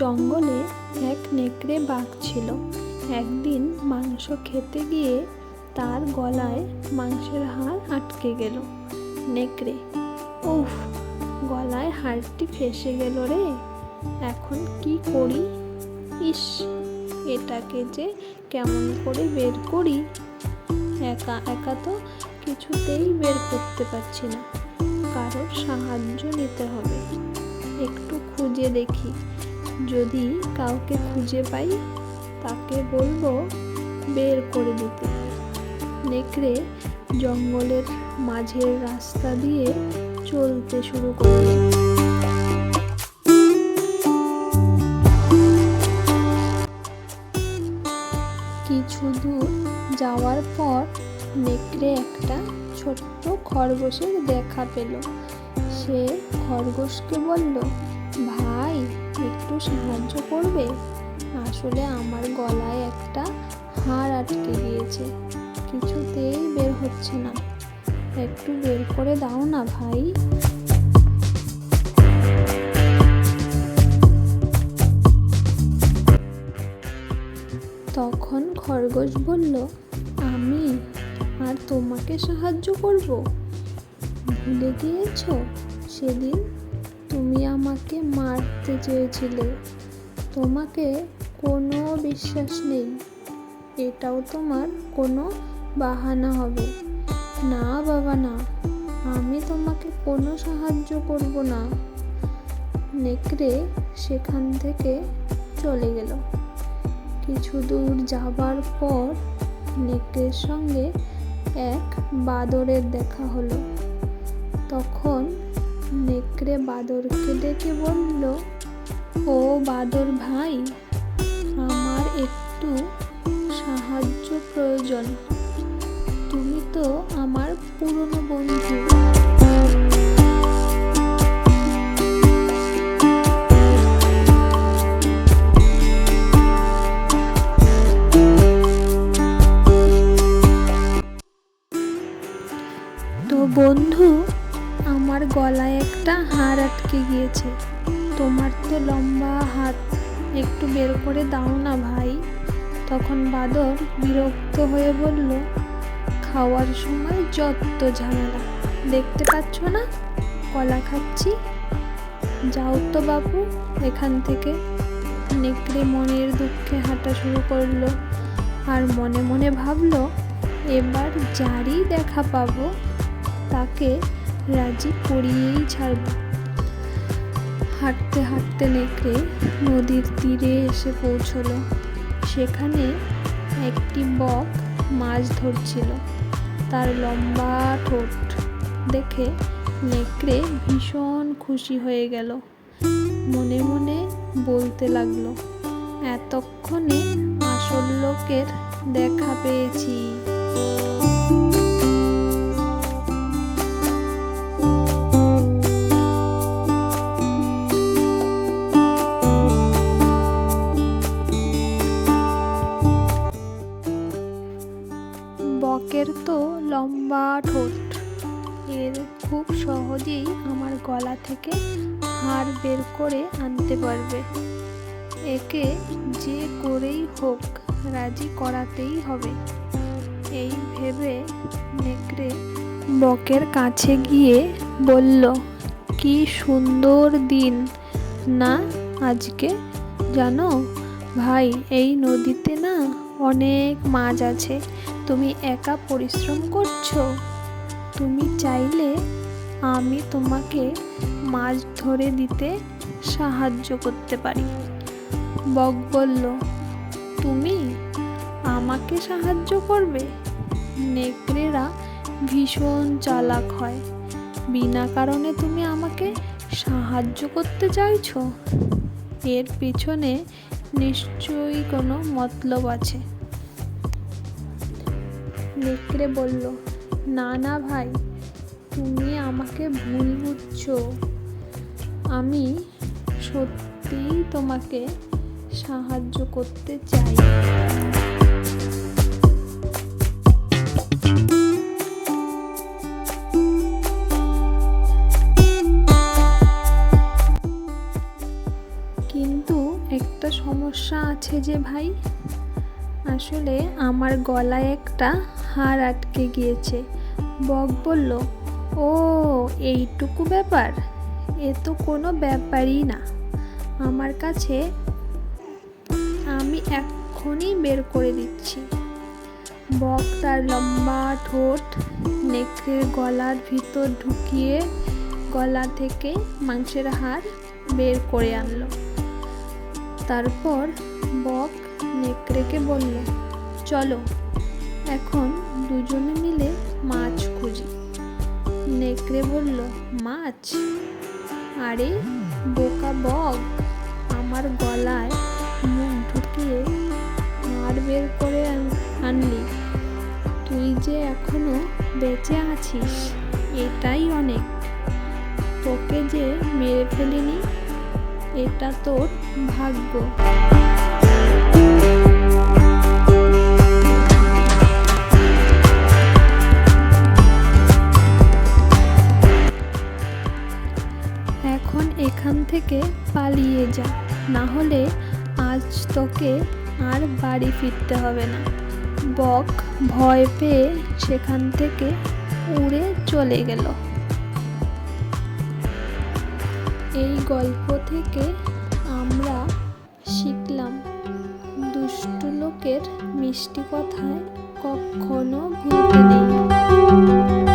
জঙ্গলে এক নেকড়ে বাঘ ছিল একদিন মাংস খেতে গিয়ে তার গলায় মাংসের হাড় আটকে গেল। নেকড়ে, উফ, গলায় হাড়টি ফেসে গেল রে, এখন কি করি? ইস, এটাকে যে কেমন করে বের করি? একা একা তো কিছুতেই বের করতে পারছি না। কারোর সাহায্য নিতে হবে। একটু খুঁজে দেখি। যদি কাউকে খুঁজে পাই, তাকে বলব, বের করে দিতে। নেকড়ে জঙ্গলের মাঝের রাস্তা দিয়ে চলতে শুরু করল। কিছু দূর যাওয়ার পর নেকড়ে একটা ছোট্ট খরগোশের দেখা পেল। সে খরগোশকে বলল, ভাই একটু সাহায্য করবে? আসলে আমার গলায় একটা হাড় আটকে গিয়েছে। কিছুতেই বের হচ্ছে না। একটু বের করে দাও না ভাই। তখন খরগোশ বলল, আমি আর তোমাকে সাহায্য করব? ভুলে গিয়েছ? সেদিন তুমি আমাকে মারতে চেয়েছিলে। তোমাকে কোনো বিশ্বাস নেই। এটাও তোমার কোনো বাহানা হবে। না বাবা, না। আমি তোমাকে কোনো সাহায্য করব না। নেকড়ে সেখান থেকে চলে গেল। কিছু দূর যাবার পর নেকড়ের সঙ্গে এক বাদরের দেখা হলো। তখন নেকড়ে বাদরকে ডেকে বলল ও বাদর ভাই, আমার একটু সাহায্য প্রয়োজন। তুমি তো আমার পুরনো বন্ধু। তো বন্ধু, আমার গলায় একটা হাড় আটকে গিয়েছে। তোমার তো লম্বা হাত, একটু বের করে দাও না ভাই। তখন বাদর বিরক্ত হয়ে বলল, খাওয়ার সময় যত ঝামেলা, দেখতে পাচ্ছ না? কলা খাচ্ছি। যাও তো বাবু এখান থেকে নেকড়ে মনের দুঃখে হাঁটা শুরু করল আর মনে মনে ভাবলো, এবার যারই দেখা পাবো, তাকে রাজি করিয়েই ছাড়ব। হাঁটতে হাঁটতে নেকড়ে নদীর তীরে এসে পৌঁছলো। সেখানে একটি বক মাছ ধরছিল। তার লম্বা ঠোঁট দেখে নেকড়ে ভীষণ খুশি হয়ে গেল। মনে মনে বলতে লাগল, এতক্ষণে আসল লোকের দেখা পেয়েছি। করে আনতে পারবে। একে যে করেই হোক রাজি করাতেই হবে। এই ভেবে নেকড়ে বকের কাছে গিয়ে বলল, কি সুন্দর দিন। না, আজকে? জানো, ভাই, এই নদীতে না অনেক মাছ আছে। তুমি একা পরিশ্রম করছ? তুমি চাইলে আমি তোমাকে মাছ ধরে দিতে সাহায্য করতে পারি। বক বলল, তুমি আমাকে সাহায্য করবে? নেকড়েরা ভীষণ চালাক হয়। বিনা কারণে তুমি আমাকে সাহায্য করতে চাইছো? এর পিছনে নিশ্চয়ই কোনো মতলব আছে। নেকড়ে বলল, না না ভাই, তুমি আমাকে ভুল বুঝছ। আমি সত্যিই তোমাকে সাহায্য করতে চাই। কিন্তু একটা সমস্যা আছে যে ভাই, আসলে আমার গলায় একটা হাড় আটকে গিয়েছে। বক বলল, ও, এইটুকু ব্যাপার? এ তো কোনো ব্যাপারই না। আমার কাছে আমি এক্ষুনি বের করে দিচ্ছি। বক তার লম্বা ঠোঁট নেকড়ে গলার ভিতর ঢুকিয়ে গলা থেকে মাংসের হাড় বের করে আনলো। তারপর বক নেকড়েকে বলল, চলো, এখন দুজনে মিলে মাছ খুঁজি। নেকড়ে বলল, মাছ? আরে বোকা বক, আমার গলায় মুখ ঢুকিয়ে হাড় বের করে আনলি। তুই যে এখনও বেঁচে আছিস, এটাই অনেক। তোকে যে মেরে ফেলিনি, এটা তোর ভাগ্য। এখান থেকে পালিয়ে যা। না হলে আজ তোকে আর বাড়ি ফিরতে হবে না। বক ভয় পেয়ে সেখান থেকে উড়ে চলে গেল। এই গল্প থেকে আমরা শিখলাম, দুষ্টু লোকের মিষ্টি কথায় কখনো ভুলতে নেই।